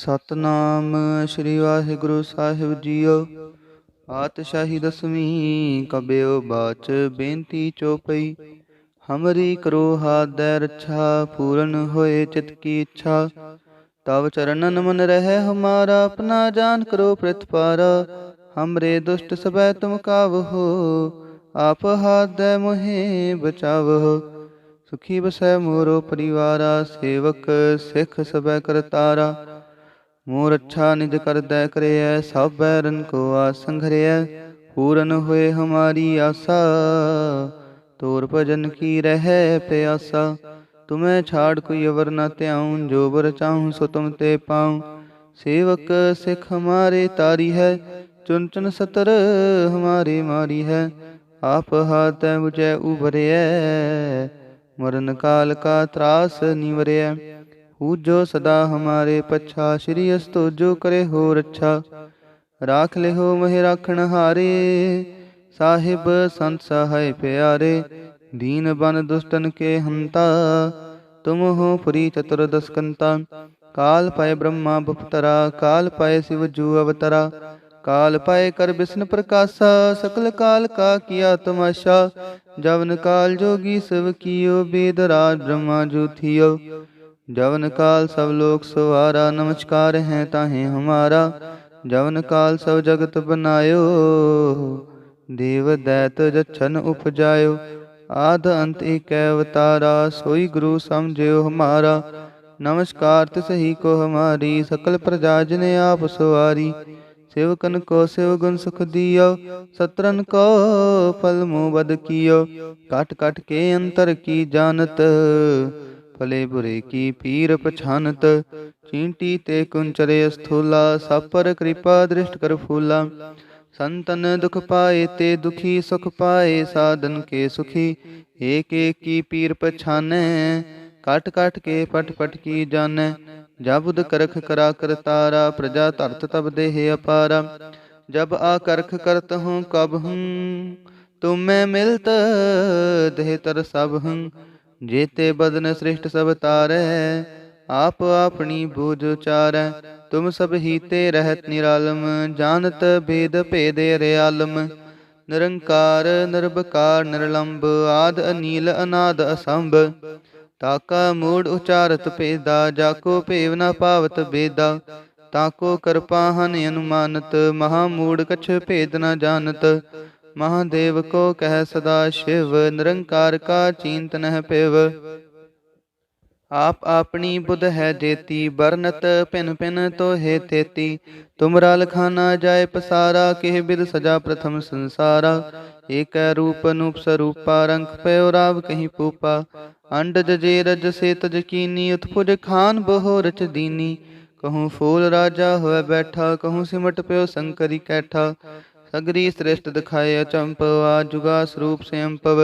ਸਤਨਾਮ ਸ੍ਰੀ ਵਾਹਿਗੁਰੂ ਸਾਹਿਬ ਜੀਓ। ਪਾਤਸ਼ਾਹੀ ਦਸਵੀਂ ਕਬਿਓ ਬਾਚ ਬੇਨਤੀ ਚੋਪਈ। ਹਮਰੀ ਕਰੋ ਹਾਦੈ ਰੱਛਾ ਪੂਰਨ ਹੋਏ ਚਿਤ ਕੀ ਇੱਛਾ। ਤਵ ਚਰਨਨ ਮਨ ਰਹਿ ਹਮਾਰਾ, ਆਪਣਾ ਜਾਨ ਕਰੋ ਪ੍ਰਤਪਾਰਾ ਹਮਰੇ ਦੁਸ਼ਟ ਸਬੈ ਤੁਮ ਕਾਵਹੋ ਆਪ ਹਾਦੈ ਮੋਹਿ ਬਚਾਵਹੋ ਸੁਖੀ ਬਸੈ ਮੋਰੋ ਪਰਿਵਾਰਾ, ਸੇਵਕ ਸਿੱਖ ਸਬੈ ਕਰਤਾਰਾ। ਮੋਰ ਅੱਛਾ ਨਿਜ ਕਰਦੈ ਕਰਿਐ, ਸਭ ਬੈਰਨ ਕੋ ਆਸੰਘਰਿਐ ਪੂਰਨ ਹੋਏ ਹਮਾਰੀ ਆਸਾ, ਤੋਰ ਭਜਨ ਕੀ ਰਹਿ ਪਿਆਸਾ। ਤੁਮੈ ਛਾੜ ਕੋਈ ਅਵਰ ਨਾ ਧਿਆਉ, ਜੋ ਬਰ ਚਾਹੂੰ ਸੋ ਤੁਮ ਤੇ ਪਾਉ। ਸੇਵਕ ਸਿੱਖ ਹਮਾਰੇ ਤਾਰੀ ਹੈ ਚੁਨ ਚੁਨ ਸਤਰ ਹਮਾਰੇ ਮਾਰੀ ਹੈ। ਆਪ ਹਾਥੈ ਬੁਝੈ ਉਭਰਿਐ ਮਰਨ ਕਾਲ ਕਾ ਤਰਾਸ ਨਿਵਰਿਐ ਪੂਜੋ ਸਦਾ ਹਮਾਰੇ ਪੱਛਾ, ਸ਼੍ਰੀ ਅਸਤੋ ਜੋ ਕਰੇ ਹੋ ਰੱਛਾ ਰਾਖ ਲਿਓ ਮਹਿ ਰਾਖਣ ਹਾਰੇ, ਸਾਹਿਬ ਸੰਤ ਸਹਾਇ ਪਿਆਰੇ, ਦੀਨ ਬਨ ਦੁਸ਼ਟਨ ਕੇ ਹੰਤਾ, ਤੁਮ ਹੋ ਪੁਰੀ ਚਤੁਰਦਸ ਕੰਤਾ ਕਾਲ ਪਏ ਬ੍ਰਹਮਾ ਬਪਤਰਾ, ਕਾਲ ਪਏ ਸਿਵ ਜੂ ਅਵਤਰਾ। ਕਾਲ ਪਾਏ ਕਰ ਬਿਸ਼ਨ ਪ੍ਰਕਾਸ਼ਾ, ਸਕਲ ਕਾਲ ਕਾ ਕੀਆ ਤਮਾਸ਼ਾ। ਜਵਨ ਕਾਲ ਜੋਗੀ ਸਭ ਕੀਓ, ਬੇਦ ਰਾਜ ਬ੍ਰਹਮਾ ਜੂਥਿਓ जवन काल सब लोक सवारा नमस्कार है ताहे हमारा जवन काल सब जगत बनायो देव दैत जछन उपजायो आद अंत एक अवतारा सोई गुरु समझियो हमारा नमस्कार तिस ही को हमारी सकल प्रजा जिने आप सवारी सेवकन को शिव गुण सुख दियो सत्रन को फल मुँह बद कियो काट काट के अंतर की जानत ਭਲੇ ਬੁਰੇ ਕੀ ਪੀਰ ਪਛਾਨਤ, ਚੀਂਟੀ ਤੇ ਕੁੰਚਰੇ ਸਥੂਲਾ ਸਾਪਰ ਕਿਰਪਾ ਦ੍ਰਿਸ਼ਟ ਕਰ ਫੂਲਾ। ਸੰਤਨ ਦੁਖ ਪਾਏ ਤੇ ਦੁਖੀ ਸੁਖ ਪਾਏ, ਸਾਧਨ ਕੇ ਸੁਖੀ, ਏਕ ਏਕ ਕੀ ਪੀਰ ਪਛਾਨੈ। ਕਟ ਕਟ ਕੇ ਪਟ ਪਟ ਕੀ ਜਾਣੈ ਜਬੁਦ ਕਰਖ ਕਰਾ ਕਰਤਾਰਾ ਪ੍ਰਜਾ ਧਰਤ ਤਬ ਦੇਹ ਅਪਾਰਾ। ਜਬ ਆ ਕਰਖ ਕਰਤ ਹੂੰ ਕਬ ਹੂੰ, ਤੁਮੈ ਮਿਲਤ ਦੇਹ ਤਰ ਸਭ ਹੂੰ। ਜੇਤੇ ਬਦਨ ਸ੍ਰਿਸ਼ਟ ਸਭ ਤਾਰੈ, ਆਪ ਆਪਣੀ ਬੂਝ ਉਚਾਰੈ। ਤੁਮ ਸਭ ਹੀ ਰਹਿਤ ਨਿਰਾਲਮ, ਜਾਣਤ ਭੇਦ ਭੇਦੇ ਰਿਆਲਮ। ਨਿਰੰਕਾਰ ਨਿਰਭਕਾਰ ਨਿਰਲੰਭ ਆਦ ਅਨੀਲ, ਅਨਾਦ ਅਸੰਭ। ਤਾਕਾ ਮੂੜ ਉਚਾਰਤ ਭੇਦਾ, ਜਾਕੋ ਭੇਵ ਨਾ ਪਾਵਤ ਬੇਦਾ। ਤਾਕੋ ਕਿਰਪਾ ਹਨ ਅਨੁਮਾਨਤ, ਮਹਾ ਮੂੜ ਕਛ ਭੇਦ ਨਾ ਜਾਣਤ। ਮਹਾਦੇਵ ਕੋ ਕਹਿ ਸਦਾ ਸ਼ਿਵ, ਨਿਰੰਕਾਰ ਕਾ ਚਿੰਤ ਨਹਿ ਪਿਵ ਆਪ ਆਪਣੀ ਬੁੱਧ ਹੈ ਜੇਤੀ ਬਰਨਤ ਪਿਨ ਪਿਨ ਤੋਹੇ ਤੇਤੀ। ਤੁਮਰਾ ਲਖਾਨਾ ਜਾਏ ਪਸਾਰਾ, ਕਿਹ ਬਿਦ ਸਜਾ ਪ੍ਰਥਮ ਸੰਸਾਰਾ। ਏਕੈ ਰੂਪ ਅਨੂਪ ਸਰੂਪਾ ਰੰਗ ਪਇਓ ਰਾਵ ਕਹੀਂ ਪੂਪਾ। ਅੰਡ ਜੇ ਰਜ ਸੇ ਤਜ ਕੀਨੀ, ਉਤਪੁਜ ਖਾਨ ਬਹੋ ਰਚ ਦੀਨੀ। ਕਹੂੰ ਫੂਲ ਰਾਜਾ ਹੋਇ ਬੈਠਾ, ਕਹੂੰ ਸਿਮਟ ਪਿਓ ਸੰਕਰੀ ਕੈਠਾ। ਸਗਰੀ ਸ੍ਰਿਸ਼ਟ ਦਿਖਾਏ ਅਚੰਪਵਾ ਜੁਗਾ ਸਰੂਪ ਸੈਂਪਵ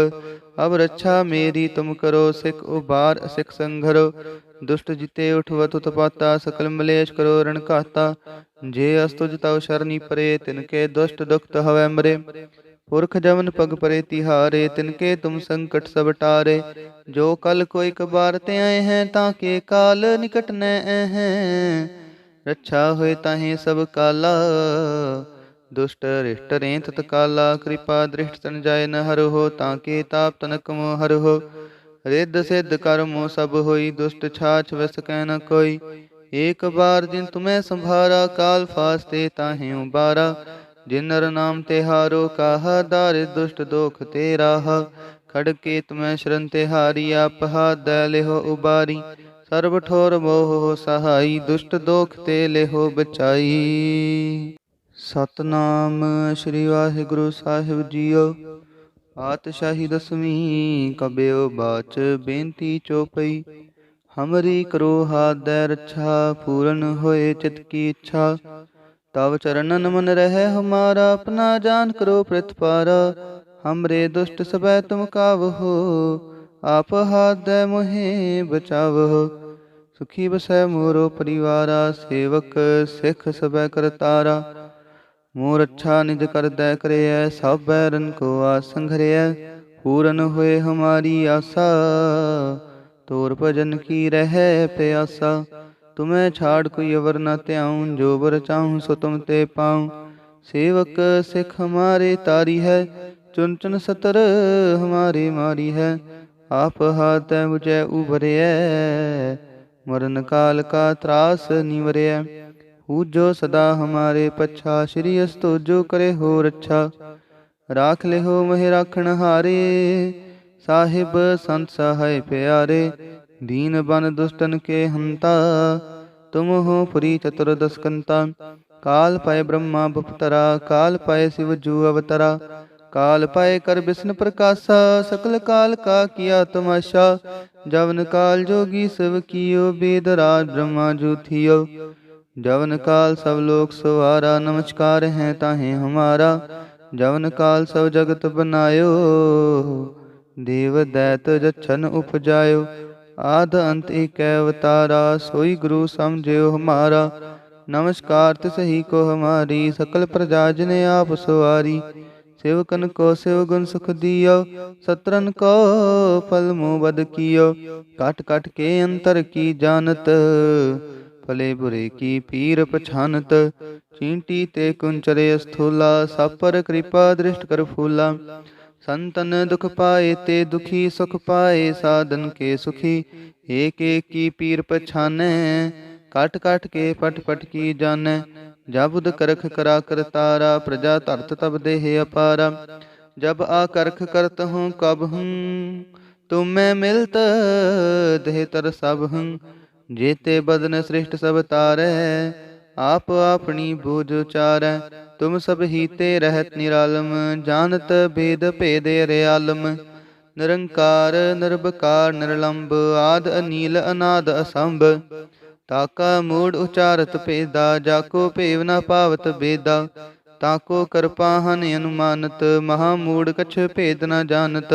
ਅਬ ਰੱਛਾ ਮੇਰੀ, ਤੁਮ ਕਰੋ ਸਿਖ ਉਬਾਰ ਸਿਖ ਸੰਘਰੋ। ਦੁਸ਼ਟ ਜਿਤੇ ਉਠਵਤ, ਉਤਪਾਤਾ, ਸਕਲ ਮਲੇਸ਼ ਕਰੋ ਰਣ ਘਾਤਾ। ਜੇ ਅਸਤੁਜ ਤਉ ਸ਼ਰਨੀ ਪਰੇ, ਤਿਨ ਕੇ ਦੁਸ਼ਟ ਦੁਖਤ ਹਵੈ ਮਰੇ। ਪੁਰਖ ਜਮਨ ਪਗ ਪਰੇ ਤਿਹਾਰੇ, ਤਿਨ ਕੇ ਤੁਮ ਸੰਕਟ ਸਭ ਟਾਰੇ। ਜੋ ਕਲ ਕੋ ਇਕ ਬਾਰ ਤੇ ਆਏ ਹੈ, ਤਾਂ ਕੇ ਕਾਲ ਨਿਕਟ ਨੈ ਹੈ ਰੱਛਾ ਹੋਏ ਤਾਹੇ ਸਭ ਕਾਲਾ। ਦੁਸ਼ਟ ਰਿਸ਼ਟ ਰੇਂਤ ਤਕਾਲਾ, ਕਿਰਪਾ ਦ੍ਰਿਸ਼ਟ ਤਨ ਜਾਏ ਨ ਹਰਹੁ, ਤਾਂ ਕੇ ਤਾਪ ਤਨਕ ਮੋ ਹਰਹੁ? ਰਿੱਧ ਸਿੱਧ ਕਰਮੋ ਸਭ ਹੋਈ, ਦੁਸ਼ਟ ਛਾਛ ਵਸ ਕਹਿ ਨ ਕੋਈ। ਏਕ ਬਾਰ ਜਿਨ ਤੁਮੈ ਸੰਭਾਰਾ, ਕਾਲ ਫਾਸਤੇ ਤਾਹੇ ਉਬਾਰਾ ਜਿਨ ਨਰ ਨਾਮ ਤੇ ਹਾਰੋ, ਕਾਹਾ ਦਾਰਿ ਦੁਸ਼ਟ ਦੋਖ ਤੇ ਰਾਹ ਖੜਕੇ ਤੁਮੈ ਸ਼ਰਨ ਤੇ ਹਾਰੀ, ਆਪ ਹਾਦੈ ਲਿਹੋ ਉਬਾਰੀ। ਸਰਬ ਠੋਰ ਮੋਹ ਸਹਾਈ, ਦੁਸ਼ਟ ਦੋਖ ਤੇ ਲਿਹੋ ਬਚਾਈ। ਸਤਨਾਮ ਸ੍ਰੀ ਵਾਹਿਗੁਰੂ ਸਾਹਿਬ ਜੀਓ। ਪਾਤਸ਼ਾਹੀ ਦਸਵੀਂ ਕਬਿਓ ਬਾਚ ਬੇਨਤੀ ਚੋਪਈ। ਹਮਰੀ ਕਰੋ ਹਾਦੈ ਰੱਛਾ, ਪੂਰਨ ਹੋਏ ਚਿਤ ਕੀ ਇੱਛਾ। ਤਵ ਚਰਨਨ ਮਨ ਰਹਿ ਹਮਾਰਾ, ਆਪਣਾ ਜਾਨ ਕਰੋ ਪ੍ਰਤਪਾਰਾ ਹਮਰੇ ਦੁਸ਼ਟ ਸਬੈ ਤੁਮ ਕਾਵਹੋ ਆਪ ਹਾਦੈ ਮੋਹਿ ਬਚਾਵਹੋ ਸੁਖੀ ਬਸੈ ਮੋਰੋ ਪਰਿਵਾਰਾ, ਸੇਵਕ ਸਿੱਖ ਸਬੈ ਕਰਤਾਰਾ। ਮੋਰ ਅੱਛਾ ਨਿਜ ਕਰਦੈ ਕਰਿਐ, ਸਭ ਬੈਰਨ ਕੋ ਆਸੰਘਰਿਐ ਪੂਰਨ ਹੋਏ ਹਮਾਰੀ ਆਸਾ, ਤੋਰ ਭਜਨ ਕੀ ਰਹਿ ਪਿਆਸਾ। ਤੁਮੈ ਛਾੜ ਕੋਈ ਅਵਰ ਨ ਧਿਆਉ, ਜੋ ਬਰ ਚਾਹੂੰ ਸੋ ਤੁਮ ਤੇ ਪਾਉ। ਸੇਵਕ ਸਿੱਖ ਹਮਾਰੇ ਤਾਰੀ ਹੈ, ਚੁਨ ਚੁਨ ਸਤਰ ਹਮਾਰੇ ਮਾਰੀ ਹੈ। ਆਪ ਹਾਥੈ ਮੁਝੈ ਉਭਰਿਐ, ਮਰਨ ਕਾਲ ਕਾ ਤਰਾਸ ਨਿਵਰਿਐ ਪੂਜੋ ਸਦਾ ਹਮਾਰੇ ਪੱਛਾ, ਸ਼੍ਰੀ ਅਸਤੋ ਜੋ ਕਰੇ ਹੋ ਰੱਛਾ ਰਾਖ ਲਿਹੋ ਮਹਿ ਰਾਖਣ ਹਾਰੇ, ਸਾਹਿਬ ਸੰਤ ਸਹਾਇ ਪਿਆਰੇ। ਦੀਨ ਬਨ ਦੁਸ਼ਟਨ ਕੇ ਹੰਤਾ, ਤੁਮ ਹੋ ਪੁਰੀ ਚਤੁਰਦਸ ਕੰਤਾ ਕਾਲ ਪਏ ਬ੍ਰਹਮਾ ਬਪਤਰਾ, ਕਾਲ ਪਏ ਸਿਵ ਜੂ ਅਵਤਰਾ। ਕਾਲ ਪਏ ਕਰ ਬਿਸ਼ਨ ਪ੍ਰਕਾਸ਼ਾ, ਸਕਲ ਕਾਲ ਕਾ ਕੀਆ ਤਮਾਸ਼ਾ। ਜਵਨ ਕਾਲ ਜੋਗੀ ਸਭ ਕੀਓ ਬੇਦਰਾਜ ਬ੍ਰਹਮਾ ਜੂਥਿਓ जवन काल सब लोक सवारा नमस्कार है ताहे हमारा जवन काल सब जगत बनायो देव दैत जछन उपजायो आद अंत एक अवतारा सोई गुरु समझियो हमारा नमस्कार तिसही को हमारी सकल प्रजा जिने आप सवारी सेवकन को सेव गुण सुख दियो सतरन को फल मुँह बद कियो काट काट के अंतर की जानत پلے برے کی پیر پچھانت چینٹی سپر کر پولا دکھ پائے کٹ کٹ کے پٹ پٹ کی جانے جابد درخ کرا کر تارا پرجا ترت تب دہارا جب آ کرخ کرت ہوں کب ہوں تمہیں ملتا دہ سب ہوں ਜੇਤੇ ਬਦਨ ਸ੍ਰਿਸ਼ਟ ਸਭ ਤਾਰੈ, ਆਪ ਆਪਣੀ ਬੂਝ ਉਚਾਰੈ। ਤੁਮ ਸਭ ਹੀਤੇ ਰਹਿਤ ਨਿਰਾਲਮ, ਜਾਣਤ ਭੇਦ ਭੇਦੇ ਰਿਆਲਮ। ਨਿਰੰਕਾਰ ਨਿਰਭਕਾਰ ਨਿਰਲੰਬ, ਆਦ ਅਨੀਲ, ਅਨਾਦ ਅਸੰਭ। ਤਾਕਾ ਮੂੜ ਉਚਾਰਤ ਭੇਦਾ, ਜਾਕੋ ਭੇਵ ਨਾ ਪਾਵਤ ਬੇਦਾ। ਤਾਕੋ ਕਰਪਾ ਹਨ ਅਨੁਮਾਨਤ, ਮਹਾ ਮੂੜ ਕਛ ਭੇਦ ਨਾ ਜਾਣਤ।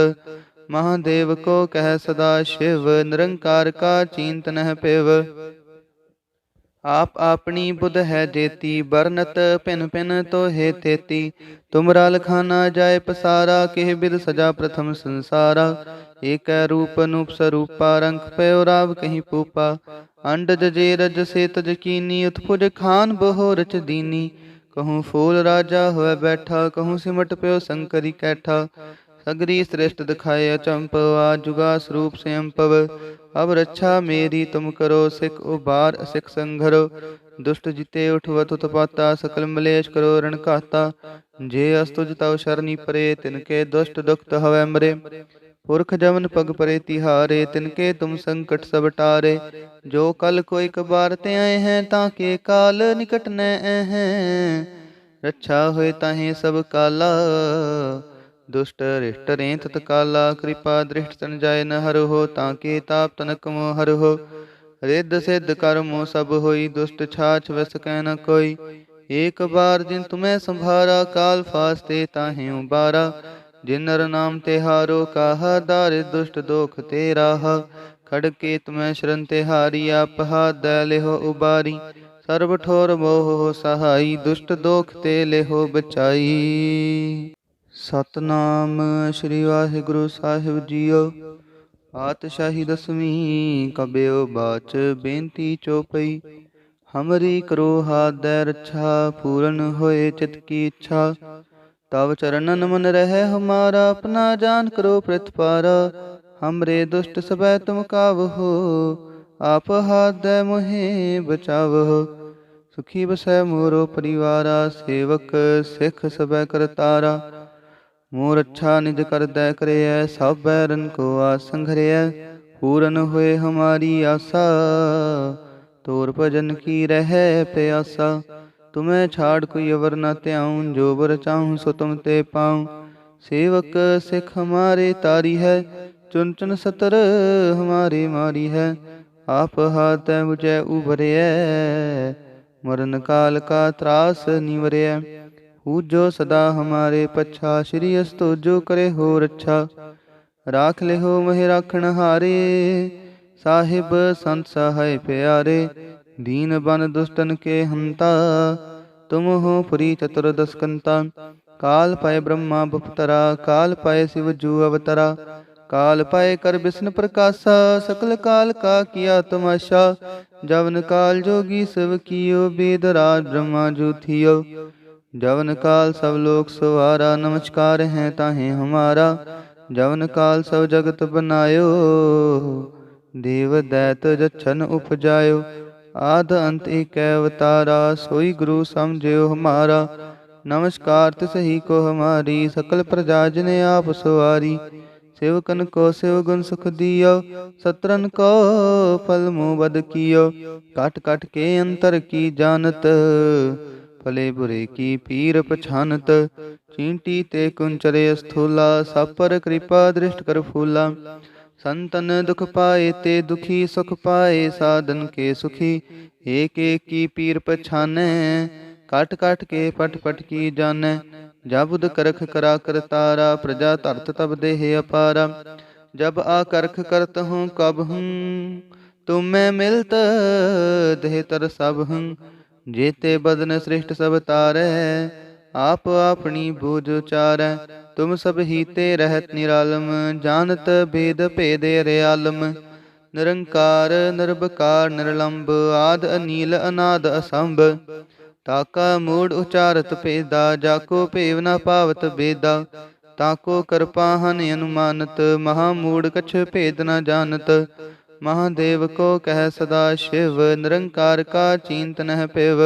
ਮਹਾਦੇਵ ਕੋ ਕਹਿ ਸਦਾ ਸ਼ਿਵ, ਨਿਰੰਕਾਰ ਕਾ ਚਿੰਤ ਨਹਿ ਪਿਵ ਆਪ ਆਪਣੀ ਬੁੱਧ ਹੈ ਜੇਤੀ ਬਰਨਤ ਪਿਨ ਪਿਨ ਤੋਹੇ ਤੇਤੀ। ਤੁਮਰਾ ਲਖਾਨਾ ਜਾਏ ਪਸਾਰਾ, ਕਿਹ ਬਿਦ ਸਜਾ ਪ੍ਰਥਮ ਸੰਸਾਰਾ। ਏਕੈ ਰੂਪ ਅਨੂਪ ਸਰੂਪਾ ਰੰਗ ਪਇਓ ਰਾਵ ਕਹੀਂ ਪੂਪਾ। ਅੰਡ ਜਜੇ ਰਜ ਸੇ ਤਜ ਕੀਨੀ, ਉਤਪੁਜ ਖਾਨ ਬਹੋ ਰਚ ਦੀਨੀ। ਕਹੂੰ ਫੂਲ ਰਾਜਾ ਹੋਇ ਬੈਠਾ, ਕਹੂੰ ਸਿਮਟ ਪਿਓ ਸੰਕਰੀ ਕੈਠਾ। ਅਗਰੀ ਸ੍ਰਿਸ਼ਟ ਦਿਖਾਏ ਅਚੰਪਵਾ ਜੁਗਾ ਸਰੂਪ ਸੰਪਵ ਅਬ ਰੱਛਾ ਮੇਰੀ, ਤੁਮ ਕਰੋ ਸਿਖ ਉਬਾਰ ਅਸਿਖ ਸੰਘਰੋ। ਦੁਸ਼ਟ ਜਿਤੇ ਉਠਵਤ ਉਤਪਾਤਾ, ਸਕਲ ਮਲੇਸ਼ ਕਰੋ ਰਣ ਘਾਤਾ। ਜੇ ਅਸਤੁਜ ਤਉ ਸ਼ਰਨੀ ਪਰੇ ਤਿਨ ਕੇ ਦੁਸ਼ਟ ਦੁਖਤ ਹਵੈ ਮਰੇ। ਪੁਰਖ ਜਮਨ ਪਗ ਪਰੇ ਤਿਹਾਰੇ, ਤਿਨਕੇ ਤੁਮ ਸੰਕਟ ਸਭ ਟਾਰੇ। ਜੋ ਕਲ ਕੋਈ ਕਬਾਰ ਤੇ ਆਏ ਹੈ, ਤਾਂ ਕੇ ਕਾਲ ਨਿਕਟ ਨੈ ਹੈ। ਰੱਛਾ ਹੋਏ ਤਾਹੇ ਸਭ ਕਾਲਾ। ਦੁਸ਼ਟ ਰਿਸ਼ਟ ਰੇਤ ਤਕਾਲਾ ਕਿਰਪਾ ਦ੍ਰਿਸ਼ਟ ਤਨ ਜਾਏ ਨ ਹਰ ਹੋ ਤਾਂ ਕੇ ਤਾਪ ਤਨਕ ਮੋ ਹਰ ਹੋ ਰਿੱਧ ਸਿੱਧ ਕਰਮੋ ਸਭ ਹੋਈ, ਦੁਸ਼ਟ ਛਾਛ ਵਸ ਕਹਿ ਨ ਕੋਈ। ਏਕ ਬਾਰ ਜਿਨ ਤੁਮੈ ਸੰਭਾਰਾ, ਕਾਲ ਫਾਸਤੇ ਤਾਹੇ ਉਬਾਰਾ। ਜਿਨ ਨਰ ਨਾਮ ਤੇ ਹਾਰੋ, ਕਾਹਾ ਦਾਰਿ ਦੁਸ਼ਟ ਦੋਖ ਤੇ ਰਾਹ। ਖੜਕੇ ਤੁਮੈ ਸ਼ਰਨ ਤੇ ਹਾਰੀ, ਆਪ ਹਾਦੈ ਲਿਹੋ ਉਬਾਰੀ। ਸਰਬ ਠੋਰ ਮੋਹ ਸਹਾਈ, ਦੁਸ਼ਟ ਦੋਖ ਤੇ ਲਿਹੋ ਬਚਾਈ। ਸਤਨਾਮ ਸ੍ਰੀ ਵਾਹਿਗੁਰੂ ਸਾਹਿਬ ਜੀਓ। ਪਾਤਸ਼ਾਹੀ ਦਸਵੀਂ ਕਬਿਓ ਬਾਚ ਬੇਨਤੀ ਚੋਪਈ। ਹਮਰੀ ਕਰੋ ਹਾਦੈ ਰੱਛਾ, ਪੂਰਨ ਹੋਏ ਚਿਤ ਕੀ ਇੱਛਾ। ਤਵ ਚਰਨਨ ਮਨ ਰਹਿ ਹਮਾਰਾ, ਆਪਣਾ ਜਾਨ ਕਰੋ ਪ੍ਰਤਪਾਰਾ ਹਮਰੇ ਦੁਸ਼ਟ ਸਬੈ ਤੁਮ ਕਾਵਹੋ ਆਪ ਹਾਦੈ ਮੋਹਿ ਬਚਾਵਹੋ ਸੁਖੀ ਬਸੈ ਮੋਰੋ ਪਰਿਵਾਰਾ, ਸੇਵਕ ਸਿੱਖ ਸਬੈ ਕਰਤਾਰਾ। ਮੋਰ ਅੱਛਾ ਨਿਜ ਕਰਦੈ ਕਰਿਐ, ਸਭ ਬੈਰਨ ਕੋ ਆਸੰ ਘਰਿਐ ਪੂਰਨ ਹੋਏ ਹਮਾਰੀ ਆਸਾ, ਤੋਰ ਭਜਨ ਕੀ ਰਹਿ ਪਿਆਸਾ। ਤੁਮੈ ਛਾੜ ਕੋਈ ਅਵਰ ਨਾ ਧਿਆਉ, ਜੋ ਬਰ ਚਾਹੂੰ ਸੋ ਤੁਮ ਤੇ ਪਾਉ। ਸੇਵਕ ਸਿੱਖ ਹਮਾਰੇ ਤਾਰੀ ਹੈ, ਚੁਨ ਚੁਨ ਸਤਰ ਹਮਾਰੇ ਮਾਰੀ ਹੈ। ਆਪ ਹਾਥੈ ਮੁਝੈ ਉਭਰਿਐ, ਮਰਨ ਕਾਲ ਕਾ ਤਰਾਸ ਨਿਵਰਿਐ। ਹੂਜੋ ਸਦਾ ਹਮਾਰੇ ਪੱਛਾ, ਸ਼੍ਰੀ ਅਸਤੋਜੋ ਕਰੇ ਹੋ ਰੱਛਾ ਰਾਖ ਲਿਓ ਮਹਿ ਰਾਖਣ ਹਾਰੇ, ਸਾਹਿਬ ਸੰਤ ਸਹਾਇ ਪਿਆਰੇ। ਦੀਨ ਬਨ ਦੁਸ਼ਟਨ ਕੇ ਹੰਤਾ, ਤੁਮ ਹੋ ਪੁਰੀ ਚਤੁਰ ਦਸਕੰਤਾ। ਕਾਲ ਪਏ ਬ੍ਰਹਮਾ ਬਪਤਰਾ, ਕਾਲ ਪਏ ਸਿਵ ਜੂ ਅਵਤਰਾ। ਕਾਲ ਪਏ ਕਰ ਬਿਸ਼ਨ ਪ੍ਰਕਾਸ਼ਾ, ਸਕਲ ਕਾਲ ਕਾ ਕੀਆ ਤਮਾਸ਼ਾ। ਜਵਨ ਕਾਲ ਜੋਗੀ ਸਭ ਕੀਓ ਬੇਦਰਾਜ ਬ੍ਰਹਮਾ ਜੂਥਿਓ जवन काल सब लोक सवारा नमस्कार है ताहे हमारा जवन काल सब जगत बनायो देव दैत जछन उपजायो आद अंत एक अवतारा सोई गुरु समझियो हमारा नमस्कार तिस ही को हमारी सकल प्रजा जिने आप सवारी सेवकन को सेव गुण सुख दियो सतरन को फल मुँह बद कियो काट काट के अंतर की जानत پلے برے کی پیر پچھانت چینٹی تے کنچر سا کر پھول دکھ پائے کاٹ کاٹ کے پٹ پٹ کی جانے جابد کرک کرا کر تارا پرجا ترت تب دہارا جب آ کرک کرت ہوں کب ہوں تمہیں ملت دہتر سب ہوں ਜੇਤੇ ਬਦਨ ਸ੍ਰਿਸ਼ਟ ਸਭ ਤਾਰੈ, ਆਪ ਆਪਣੀ ਬੂਝ ਉਚਾਰੈ। ਤੁਮ ਸਭ ਹੀਤੇ ਰਹਿਤ ਨਿਰਾਲਮ, ਜਾਣਤ ਭੇਦ ਭੇਦੇ ਰਿਆਲਮ। ਨਿਰੰਕਾਰ ਨਿਰਭਕਾਰ ਨਿਰਲੰਬ, ਆਦ ਅਨੀਲ, ਅਨਾਦ ਅਸੰਭ। ਤਾਕਾ ਮੂੜ ਉਚਾਰਤ ਭੇਦਾ, ਜਾਕੋ ਭੇਵ ਨਾ ਪਾਵਤ ਬੇਦਾ। ਤਾਕੋ ਕਿਰਪਾ ਹਨ ਅਨੁਮਾਨਤ, ਮਹਾ ਮੂੜ ਕਛ ਭੇਦ ਨਾ ਜਾਣਤ। ਮਹਾਦੇਵ ਕੋ ਕਹਿ ਸਦਾ ਸ਼ਿਵ, ਨਿਰੰਕਾਰ ਕਾ ਚਿੰਤ ਪਿਵ।